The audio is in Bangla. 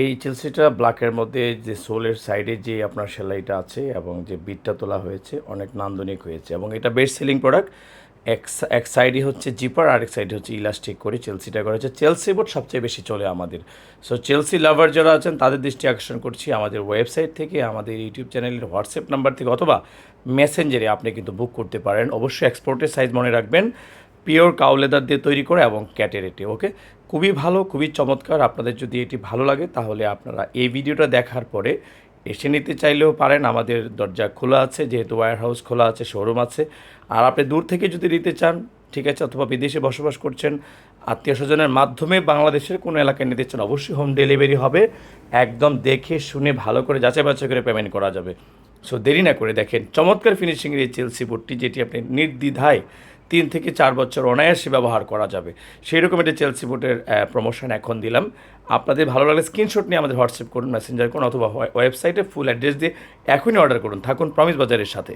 এই চেলসিটা ব্ল্যাকের মধ্যে যে সোলের সাইডে যে আপনার সেলাইটা আছে এবং যে বিটটা তোলা হয়েছে, অনেক নান্দনিক হয়েছে এবং এটা বেস্ট সেলিং প্রোডাক্ট এক এক সাইডে হচ্ছে জিপার আর এক সাইডে হচ্ছে ইলাস্টিক করে চেলসিটা করা হচ্ছে চেলসি বোর্ড সবচেয়ে বেশি চলে আমাদের। সো চেলসি লাভার যারা আছেন, তাদের দৃষ্টি আকর্ষণ করছি আমাদের ওয়েবসাইট থেকে, আমাদের ইউটিউব চ্যানেলের হোয়াটসঅ্যাপ নাম্বার থেকে অথবা মেসেঞ্জারে আপনি কিন্তু বুক করতে পারেন। অবশ্যই এক্সপোর্টের সাইজ মনে রাখবেন। পিওর কাউ লেদার দিয়ে তৈরি করে এবং ক্যাটের এটি, ওকে? খুবই ভালো, খুবই চমৎকার। আপনাদের যদি এটি ভালো লাগে, তাহলে আপনারা এই ভিডিওটা দেখার পরে এসে নিতে চাইলেও পারেন। আমাদের দরজা খোলা আছে, যেহেতু ওয়্যার হাউস খোলা আছে শোরুম আছে। আর আপনি দূর থেকে যদি নিতে চান, ঠিক আছে, অথবা বিদেশে বসবাস করছেন, আত্মীয় স্বজনের মাধ্যমে বাংলাদেশের কোনো এলাকায় নিতে চান, অবশ্যই হোম ডেলিভারি হবে। একদম দেখে শুনে ভালো করে যাচাই বাছাই করে পেমেন্ট করা যাবে। সো দেরি না করে দেখেন, চমৎকার ফিনিশিংয়ের এই চেলসি বোর্ডটি যেটি আপনি নির্দ্বিধায় তিন থেকে চার বছর অনায়াসে ব্যবহার করা যাবে। সেই রকম একটা চেলসি বোর্ডের প্রমোশন এখন দিলাম। আপনাদের ভালো লাগলে স্ক্রিনশট নিয়ে আমাদের হোয়াটসঅ্যাপ করুন মেসেঞ্জার করুন অথবা ওয়েবসাইটে ফুল অ্যাড্রেস দিয়ে এখনই অর্ডার করুন। থাকুন প্রমিস বাজারের সাথে।